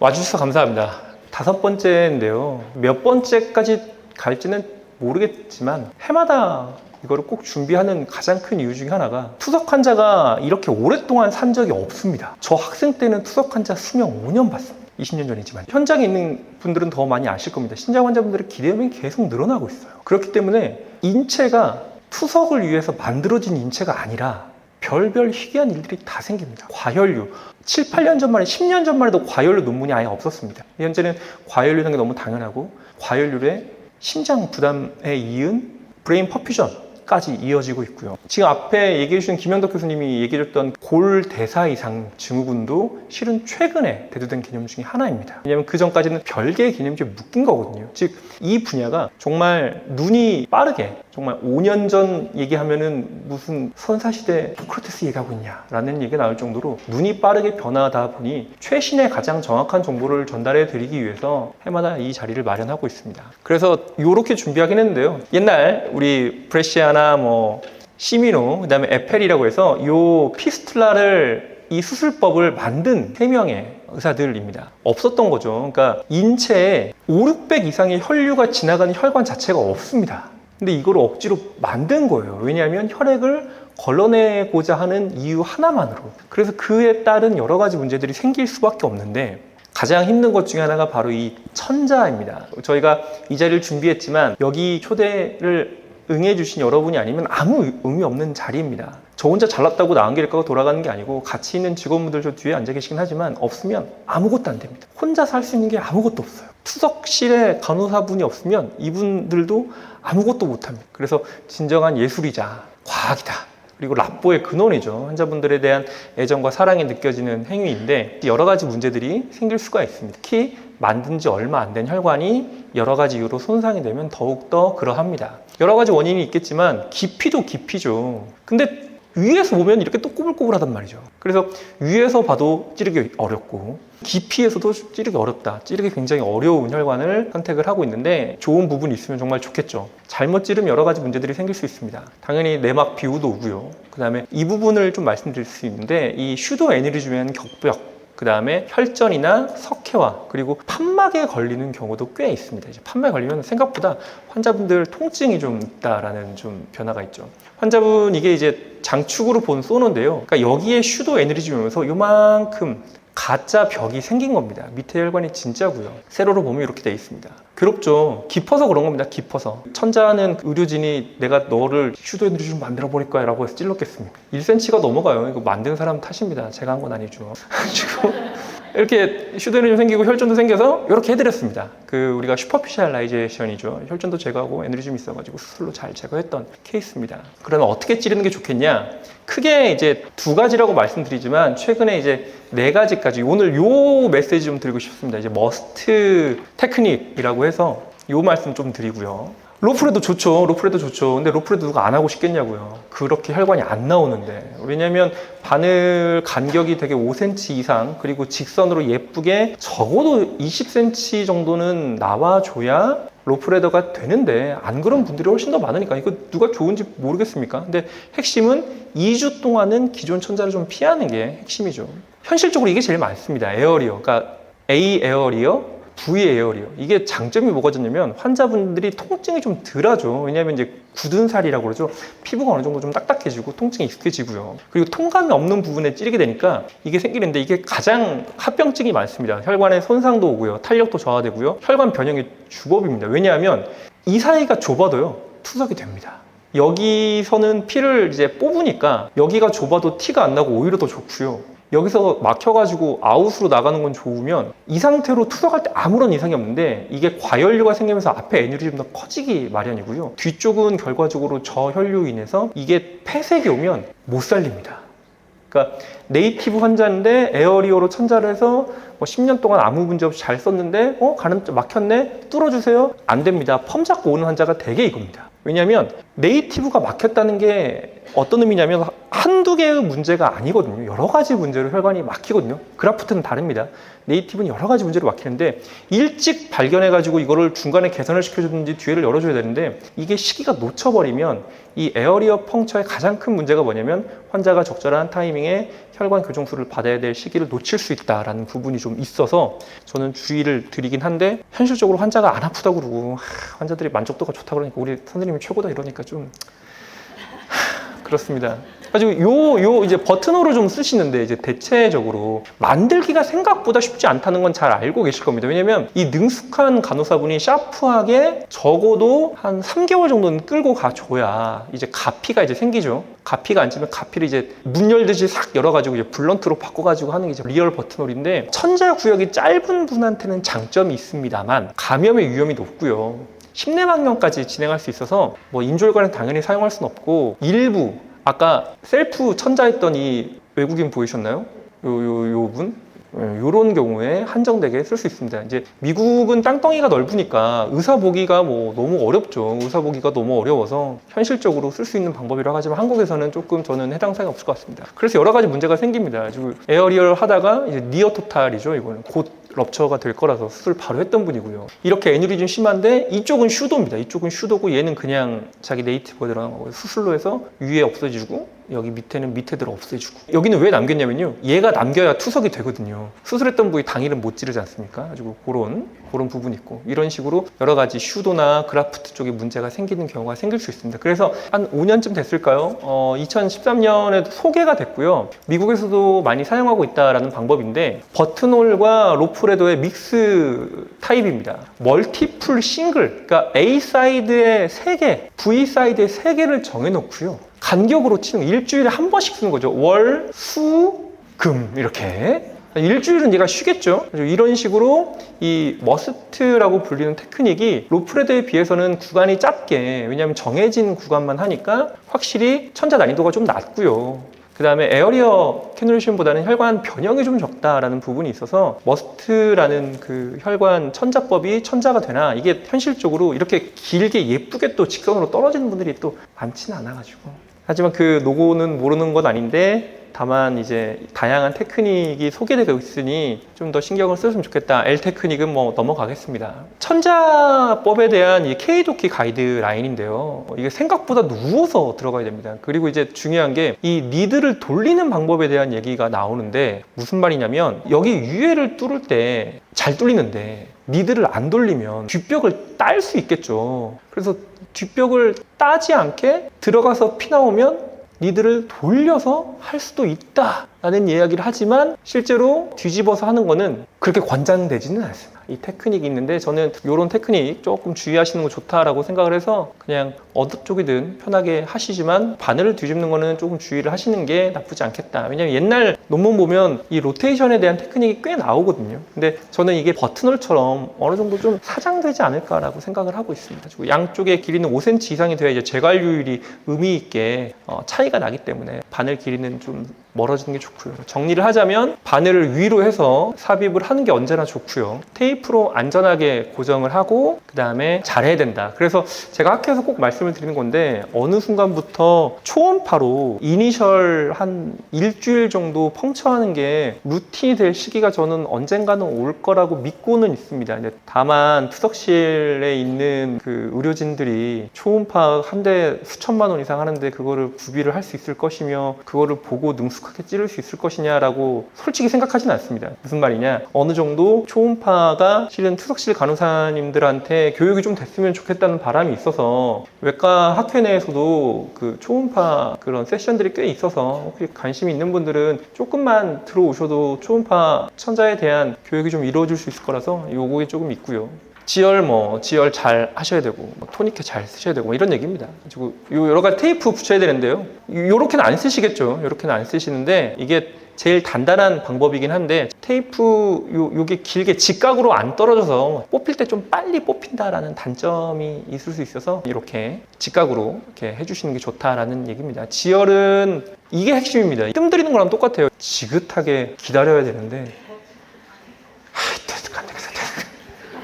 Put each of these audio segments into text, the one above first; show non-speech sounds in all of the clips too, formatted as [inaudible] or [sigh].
와주셔서 감사합니다. 다섯 번째인데요. 몇 번째까지 갈지는 모르겠지만 해마다 이거를 꼭 준비하는 가장 큰 이유 중에 하나가 투석 환자가 이렇게 오랫동안 산 적이 없습니다. 저 학생 때는 투석 환자 수명 5년 봤습니다. 20년 전이지만 현장에 있는 분들은 더 많이 아실 겁니다. 신장 환자분들의 기대감이 계속 늘어나고 있어요. 그렇기 때문에 인체가 투석을 위해서 만들어진 인체가 아니라 별별 희귀한 일들이 다 생깁니다. 과혈류. 7, 8년 전만 해, 10년 전만 해도 과혈류 논문이 아예 없었습니다. 현재는 과혈류라는 게 너무 당연하고 과혈류의 심장 부담에 이은 브레인 퍼퓨전까지 이어지고 있고요. 지금 앞에 얘기해 주신 김영덕 교수님이 얘기해 줬던 골 대사 이상 증후군도 실은 최근에 대두된 개념 중에 하나입니다. 왜냐하면 그 전까지는 별개의 개념이 좀 묶인 거거든요. 즉 이 분야가 정말 눈이 빠르게 정말 5년 전 얘기하면은 무슨 선사시대 소크라테스 얘기하고 있냐라는 얘기가 나올 정도로 눈이 빠르게 변화하다 보니 최신의 가장 정확한 정보를 전달해 드리기 위해서 해마다 이 자리를 마련하고 있습니다. 그래서 이렇게 준비하긴 했는데요. 옛날 우리 브레시아나 뭐 시미노 그다음에 에펠이라고 해서 요 피스툴라를 이 수술법을 만든 세 명의 의사들입니다. 없었던 거죠. 그러니까 인체에 5, 600 이상의 혈류가 지나가는 혈관 자체가 없습니다. 근데 이걸 억지로 만든 거예요. 왜냐하면 혈액을 걸러내고자 하는 이유 하나만으로. 그래서 그에 따른 여러 가지 문제들이 생길 수밖에 없는데 가장 힘든 것 중에 하나가 바로 이 천자입니다. 저희가 이 자리를 준비했지만 여기 초대를 응해주신 여러분이 아니면 아무 의미 없는 자리입니다. 저 혼자 잘났다고 나은 길가가 돌아가는 게 아니고 같이 있는 직원분들 저 뒤에 앉아 계시긴 하지만 없으면 아무것도 안 됩니다. 혼자 살 수 있는 게 아무것도 없어요. 투석실에 간호사분이 없으면 이분들도 아무것도 못합니다. 그래서 진정한 예술이자 과학이다. 그리고 랍보의 근원이죠. 환자분들에 대한 애정과 사랑이 느껴지는 행위인데 여러 가지 문제들이 생길 수가 있습니다. 특히 만든 지 얼마 안 된 혈관이 여러 가지 이유로 손상이 되면 더욱더 그러합니다. 여러 가지 원인이 있겠지만 깊이도 깊이죠. 근데 위에서 보면 이렇게 또 꼬불꼬불하단 말이죠. 그래서 위에서 봐도 찌르기 어렵고 깊이에서도 찌르기 어렵다. 찌르기 굉장히 어려운 혈관을 선택을 하고 있는데 좋은 부분이 있으면 정말 좋겠죠. 잘못 찌르면 여러 가지 문제들이 생길 수 있습니다. 당연히 내막 비우도 오고요. 그 다음에 이 부분을 좀 말씀드릴 수 있는데 이 슈도 에너리즘의 격벽 그 다음에 혈전이나 석회화 그리고 판막에 걸리는 경우도 꽤 있습니다. 이제 판막에 걸리면 생각보다 환자분들 통증이 좀 있다라는 좀 변화가 있죠. 환자분 이게 이제 장축으로 본 소노인데요. 그러니까 여기에 슈도 에너리즘이 오면서 요만큼 가짜 벽이 생긴 겁니다. 밑에 혈관이 진짜고요. 세로로 보면 이렇게 돼 있습니다. 괴롭죠. 깊어서 그런 겁니다. 깊어서. 천자는 의료진이 내가 너를 슈도 에너리즘 만들어 버릴 거야 라고 해서 찔렀겠습니까? 1cm가 넘어가요. 이거 만든 사람 탓입니다. 제가 한 건 아니죠. [laughs] 지금 이렇게 슈도에너즘 생기고 혈전도 생겨서 이렇게 해드렸습니다. 그 우리가 슈퍼피셜라이제이션이죠. 혈전도 제거하고 에너리즘이 있어가지고 수술로 잘 제거했던 케이스입니다. 그러면 어떻게 찌르는 게 좋겠냐? 크게 이제 두 가지라고 말씀드리지만 최근에 이제 네 가지까지 오늘 요 메시지 좀 드리고 싶습니다. 이제 머스트 테크닉이라고 해서 요 말씀 좀 드리고요. 로프레도 좋죠. 로프레도 좋죠. 근데 로프레도 누가 안 하고 싶겠냐고요. 그렇게 혈관이 안 나오는데. 왜냐면 바늘 간격이 되게 5cm 이상 그리고 직선으로 예쁘게 적어도 20cm 정도는 나와줘야 로프레더가 되는데 안 그런 분들이 훨씬 더 많으니까 이거 누가 좋은지 모르겠습니까? 근데 핵심은 2주 동안은 기존 천자를 좀 피하는 게 핵심이죠. 현실적으로 이게 제일 많습니다. 에어리어. 그러니까 A 에어리어, V 에어리어. 이게 장점이 뭐가 냐면 환자분들이 통증이 좀 덜하죠. 왜냐하면 이제 굳은 살이라고 그러죠. 피부가 어느 정도 좀 딱딱해지고 통증이 익숙해지고요. 그리고 통감이 없는 부분에 찌르게 되니까 이게 생기는데 이게 가장 합병증이 많습니다. 혈관에 손상도 오고요. 탄력도 저하되고요. 혈관 변형의 주법입니다. 왜냐하면 이 사이가 좁아도요. 투석이 됩니다. 여기서는 피를 이제 뽑으니까 여기가 좁아도 티가 안 나고 오히려 더 좋고요. 여기서 막혀가지고 아웃으로 나가는 건 좋으면 이 상태로 투석할 때 아무런 이상이 없는데 이게 과혈류가 생기면서 앞에 에너지 좀더 커지기 마련이고요. 뒤쪽은 결과적으로 저혈류 인해서 이게 폐색이 오면 못 살립니다. 그러니까 네이티브 환자인데 에어리어로 천자를 해서 뭐 10년 동안 아무 문제 없이 잘 썼는데 어 가는 막혔네 뚫어주세요 안 됩니다 펌 잡고 오는 환자가 되게 이겁니다 왜냐하면 네이티브가 막혔다는 게 어떤 의미냐면 한두 개의 문제가 아니거든요. 여러 가지 문제로 혈관이 막히거든요. 그라프트는 다릅니다. 네이티브는 여러 가지 문제로 막히는데 일찍 발견해가지고 이거를 중간에 개선을 시켜주든지 뒤에를 열어줘야 되는데 이게 시기가 놓쳐버리면 이 에어리어 펑처의 가장 큰 문제가 뭐냐면 환자가 적절한 타이밍에 혈관 교정술을 받아야 될 시기를 놓칠 수 있다라는 부분이 좀 있어서 저는 주의를 드리긴 한데 현실적으로 환자가 안 아프다고 그러고 하, 환자들이 만족도가 좋다고 그러니까 우리 선생님이 최고다 이러니까 좀 그렇습니다. 가지고 요, 요 이제 버튼호를 좀 쓰시는데 이제 대체적으로 만들기가 생각보다 쉽지 않다는 건 잘 알고 계실 겁니다. 왜냐면 이 능숙한 간호사분이 샤프하게 적어도 한 3개월 정도는 끌고 가줘야 이제 가피가 이제 생기죠. 가피가 안 지면 가피를 이제 문 열듯이 싹 열어가지고 이제 블런트로 바꿔가지고 하는 게 이제 리얼 버튼홀인데 천자 구역이 짧은 분한테는 장점이 있습니다만 감염의 위험이 높고요. 심내방역까지 진행할 수 있어서 뭐 인졸관은 당연히 사용할 수는 없고 일부 아까 셀프 천자했던 이 외국인 보이셨나요? 요 요 요 분? 이런 경우에 한정되게 쓸 수 있습니다. 이제 미국은 땅덩이가 넓으니까 의사 보기가 뭐 너무 어렵죠. 의사 보기가 너무 어려워서 현실적으로 쓸 수 있는 방법이라고 하지만 한국에서는 조금 저는 해당 사항이 없을 것 같습니다. 그래서 여러 가지 문제가 생깁니다. 에어리얼 하다가 이제 니어 토탈이죠. 이거는 곧 럽처가 될 거라서 수술 바로 했던 분이고요. 이렇게 애뉴리즘 심한데 이쪽은 슈도입니다. 이쪽은 슈도고 얘는 그냥 자기 네이티브가 들어간 거고 수술로 해서 위에 없어지고 여기 밑에는 밑에들 없애주고. 여기는 왜 남겼냐면요. 얘가 남겨야 투석이 되거든요. 수술했던 부위 당일은 못 지르지 않습니까? 가지고 그런 그런 부분이 있고. 이런 식으로 여러 가지 슈도나 그라프트 쪽에 문제가 생기는 경우가 생길 수 있습니다. 그래서 한 5년쯤 됐을까요? 어, 2013년에도 소개가 됐고요. 미국에서도 많이 사용하고 있다라는 방법인데 버튼홀과 로프레도의 믹스 타입입니다. 멀티플 싱글 그러니까 A 사이드에 3개 V 사이드에 3개를 정해놓고요 간격으로 치는 거, 일주일에 한 번씩 쓰는 거죠. 월, 수, 금 이렇게 일주일은 얘가 쉬겠죠. 이런 식으로 이 머스트라고 불리는 테크닉이 로프레드에 비해서는 구간이 짧게 왜냐하면 정해진 구간만 하니까 확실히 천자 난이도가 좀 낮고요. 그 다음에 에어리어 캐놀레이션보다는 혈관 변형이 좀 적다라는 부분이 있어서 머스트라는 그 혈관 천자법이 천자가 되나 이게 현실적으로 이렇게 길게 예쁘게 또 직선으로 떨어지는 분들이 또 많지는 않아가지고 하지만 그 노고는 모르는 건 아닌데 다만 이제 다양한 테크닉이 소개되고 있으니 좀 더 신경을 쓰면 좋겠다. L 테크닉은 뭐 넘어가겠습니다. 천자법에 대한 이 K도키 가이드라인인데요. 이게 생각보다 누워서 들어가야 됩니다. 그리고 이제 중요한 게 이 니드를 돌리는 방법에 대한 얘기가 나오는데 무슨 말이냐면 여기 유해를 뚫을 때 잘 뚫리는데 니드를 안 돌리면 뒷벽을 딸 수 있겠죠. 그래서 뒷벽을 따지 않게 들어가서 피 나오면 니들을 돌려서 할 수도 있다 라는 이야기를 하지만 실제로 뒤집어서 하는 거는 그렇게 권장되지는 않습니다. 이 테크닉이 있는데 저는 이런 테크닉 조금 주의하시는 거 좋다라고 생각을 해서 그냥 어느 쪽이든 편하게 하시지만 바늘을 뒤집는 거는 조금 주의를 하시는 게 나쁘지 않겠다. 왜냐면 옛날 논문 보면 이 로테이션에 대한 테크닉이 꽤 나오거든요. 근데 저는 이게 버튼홀처럼 어느 정도 좀 사장되지 않을까라고 생각을 하고 있습니다. 양쪽의 길이는 5cm 이상이 돼야 이제 재관료율이 의미 있게 어, 차이가 나기 때문에 바늘 길이는 좀 멀어지는 게 좋고요. 정리를 하자면 바늘을 위로 해서 삽입을 하는 게 언제나 좋고요. 테이프로 안전하게 고정을 하고 그 다음에 잘해야 된다. 그래서 제가 학교에서 꼭 말씀을 드리는 건데 어느 순간부터 초음파로 이니셜 한 일주일 정도 펑처하는 게 루틴이 될 시기가 저는 언젠가는 올 거라고 믿고는 있습니다. 다만 투석실에 있는 그 의료진들이 초음파 한 대 수천만 원 이상 하는데 그거를 구비를 할 수 있을 것이며 그거를 보고 능숙 하게 찌를 수 있을 것이냐라고 솔직히 생각하지는 않습니다. 무슨 말이냐? 어느 정도 초음파가 실은 투석실 간호사님들한테 교육이 좀 됐으면 좋겠다는 바람이 있어서 외과 학회 내에서도 그 초음파 그런 세션들이 꽤 있어서 혹시 관심 있는 분들은 조금만 들어오셔도 초음파 천자에 대한 교육이 좀 이루어질 수 있을 거라서 요거에 조금 있고요. 지열 뭐 지열 잘 하셔야 되고 뭐 토니케 잘 쓰셔야 되고 뭐 이런 얘기입니다. 그리고 요 여러 가지 테이프 붙여야 되는데요. 요렇게는 안 쓰시겠죠. 요렇게는 안 쓰시는데 이게 제일 단단한 방법이긴 한데 테이프 요, 요게 길게 직각으로 안 떨어져서 뽑힐 때 좀 빨리 뽑힌다라는 단점이 있을 수 있어서 이렇게 직각으로 이렇게 해주시는 게 좋다라는 얘기입니다. 지열은 이게 핵심입니다. 뜸 들이는 거랑 똑같아요. 지긋하게 기다려야 되는데 하, 됐어,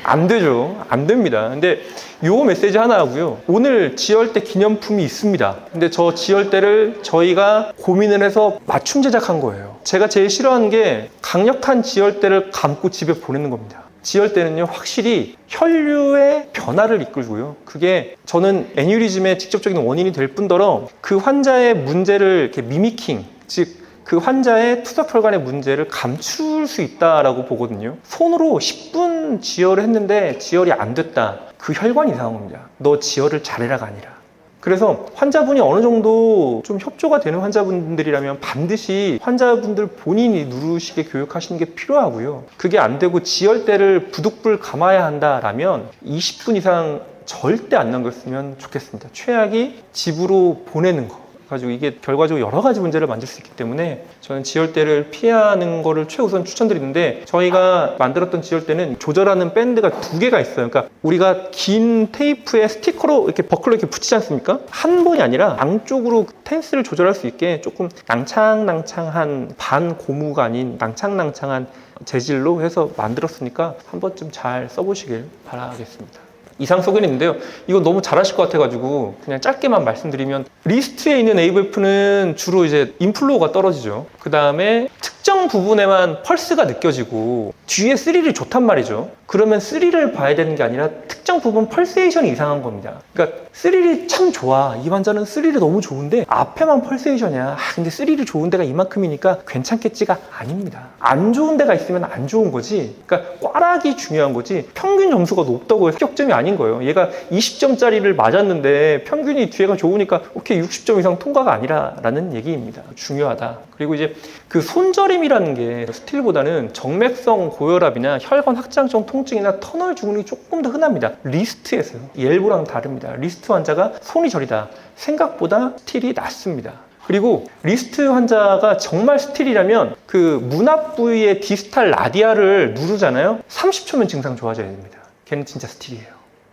안 되죠. 안 됩니다. 근데 요 메시지 하나 하고요. 오늘 지혈대 기념품이 있습니다. 근데 저 지혈대를 저희가 고민을 해서 맞춤 제작한 거예요. 제가 제일 싫어하는 게 강력한 지혈대를 감고 집에 보내는 겁니다. 지혈대는요, 확실히 혈류의 변화를 이끌고요. 그게 저는 애뉴리즘의 직접적인 원인이 될 뿐더러 그 환자의 문제를 이렇게 미미킹, 즉 그 환자의 투석혈관의 문제를 감출 수 있다라고 보거든요. 손으로 10분 지혈을 했는데 지혈이 안 됐다. 그 혈관이 이상한 겁니다. 너 지혈을 잘해라가 아니라. 그래서 환자분이 어느 정도 좀 협조가 되는 환자분들이라면 반드시 환자분들 본인이 누르시게 교육하시는 게 필요하고요. 그게 안 되고 지혈대를 부득불 감아야 한다라면 20분 이상 절대 안 남겼으면 좋겠습니다. 최악이 집으로 보내는 거. 가지고 이게 결과적으로 여러 가지 문제를 만들 수 있기 때문에 저는 지혈대를 피하는 거를 최우선 추천드리는데 저희가 만들었던 지혈대는 조절하는 밴드가 두 개가 있어요. 그러니까 우리가 긴 테이프에 스티커로 이렇게 버클로 이렇게 붙이지 않습니까? 한 번이 아니라 양쪽으로 텐스를 조절할 수 있게 조금 낭창낭창한 반 고무가 아닌 낭창낭창한 재질로 해서 만들었으니까 한 번쯤 잘 써보시길 바라겠습니다. 이상 소견인데요. 이거 너무 잘하실 것 같아가지고 그냥 짧게만 말씀드리면 리스트에 있는 AVF는 주로 이제 인플로우가 떨어지죠. 그 다음에 특정 부분에만 펄스가 느껴지고 뒤에 스릴이 좋단 말이죠. 그러면 스릴을 봐야 되는 게 아니라 특정 부분 펄세이션이 이상한 겁니다. 그러니까 스릴이 참 좋아. 이 환자는 스릴이 너무 좋은데 앞에만 펄세이션이야. 아, 근데 스릴이 좋은 데가 이만큼이니까 괜찮겠지가 아닙니다. 안 좋은 데가 있으면 안 좋은 거지. 그러니까 꽈락이 중요한 거지. 평균 점수가 높다고 합격점이 아닌 거예요. 얘가 20점짜리를 맞았는데 평균이 뒤에가 좋으니까 오케이 60점 이상 통과가 아니라라는 얘기입니다. 중요하다. 그리고 이제 그 손저림이라는 게 스틸보다는 정맥성 고혈압이나 혈관 확장성 통증이나 터널 증후군이 조금 더 흔합니다. 리스트에서요. 옐보랑 다릅니다. 리스트 환자가 손이 저리다. 생각보다 스틸이 낮습니다. 그리고 리스트 환자가 정말 스틸이라면 그 문앞 부위의 디스탈 라디아를 누르잖아요. 30초면 증상 좋아져야 됩니다. 걔는 진짜 스틸이에요.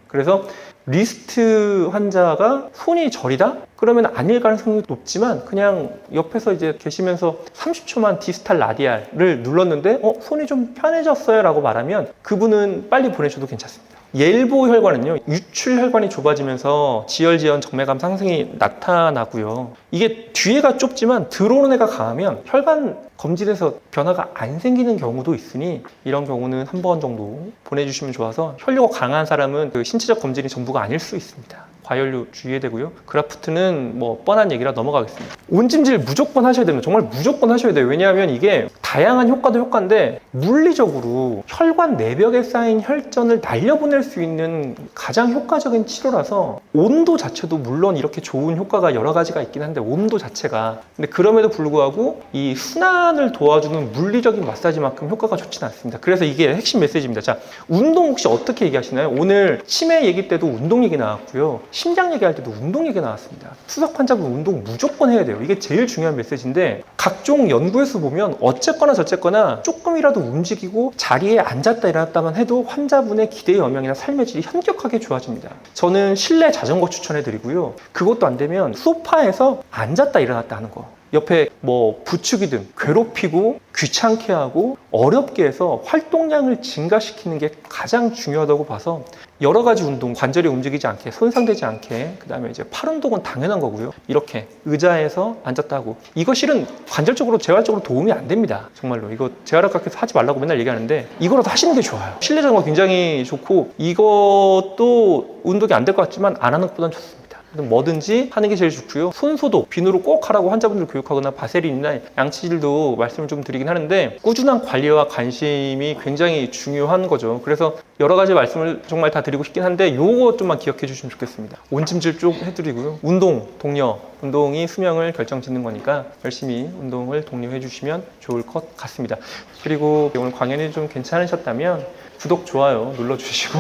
그래서 리스트 환자가 손이 저리다? 그러면 아닐 가능성이 높지만 그냥 옆에서 이제 계시면서 30초만 디스탈 라디알을 눌렀는데 어 손이 좀 편해졌어요 라고 말하면 그분은 빨리 보내셔도 괜찮습니다. 옐보 혈관은요 유출 혈관이 좁아지면서 지혈지연 정맥암 상승이 나타나고요 이게 뒤에가 좁지만 들어오는 애가 강하면 혈관 검진에서 변화가 안 생기는 경우도 있으니 이런 경우는 한 번 정도 보내주시면 좋아서 혈류가 강한 사람은 그 신체적 검진이 전부가 아닐 수 있습니다. 과혈류 주의해야 되고요. 그라프트는 뭐 뻔한 얘기라 넘어가겠습니다. 온찜질 무조건 하셔야 됩니다. 정말 무조건 하셔야 돼요. 왜냐하면 이게 다양한 효과도 효과인데 물리적으로 혈관 내벽에 쌓인 혈전을 날려보낼 수 있는 가장 효과적인 치료라서 온도 자체도 물론 이렇게 좋은 효과가 여러 가지가 있긴 한데 온도 자체가 근데 그럼에도 불구하고 이 순환을 도와주는 물리적인 마사지만큼 효과가 좋지는 않습니다. 그래서 이게 핵심 메시지입니다. 자, 운동 혹시 어떻게 얘기하시나요? 오늘 치매 얘기 때도 운동 얘기 나왔고요. 심장 얘기할 때도 운동 얘기 나왔습니다. 투석 환자분 운동 무조건 해야 돼요. 이게 제일 중요한 메시지인데 각종 연구에서 보면 어쨌거나 저쨌거나 조금이라도 움직이고 자리에 앉았다 일어났다만 해도 환자분의 기대 여명이나 삶의 질이 현격하게 좋아집니다. 저는 실내 자전거 추천해 드리고요. 그것도 안 되면 소파에서 앉았다 일어났다 하는 거. 옆에 뭐 부추기든 괴롭히고 귀찮게 하고 어렵게 해서 활동량을 증가시키는 게 가장 중요하다고 봐서 여러 가지 운동 관절이 움직이지 않게 손상되지 않게 그다음에 이제 팔 운동은 당연한 거고요. 이렇게 의자에서 앉았다 하고. 이거 실은 관절적으로 재활적으로 도움이 안 됩니다. 정말로. 이거 재활학과에서 하지 말라고 맨날 얘기하는데 이거라도 하시는 게 좋아요. 실내 자전거 굉장히 좋고 이것도 운동이 안 될 것 같지만 안 하는 것보단 좋습니다 뭐든지 하는 게 제일 좋고요. 손 소독, 비누로 꼭 하라고 환자분들 교육하거나 바세린이나 양치질도 말씀을 좀 드리긴 하는데 꾸준한 관리와 관심이 굉장히 중요한 거죠. 그래서 여러 가지 말씀을 정말 다 드리고 싶긴 한데 요거 좀만 기억해 주시면 좋겠습니다. 온찜질 쭉 해드리고요. 운동, 독려. 운동이 수명을 결정짓는 거니까 열심히 운동을 독려해 주시면 좋을 것 같습니다. 그리고 오늘 강연이 좀 괜찮으셨다면 구독, 좋아요 눌러주시고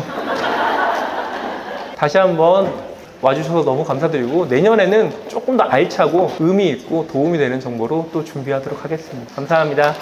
[laughs] 다시 한번 와주셔서 너무 감사드리고 내년에는 조금 더 알차고 의미 있고 도움이 되는 정보로 또 준비하도록 하겠습니다. 감사합니다.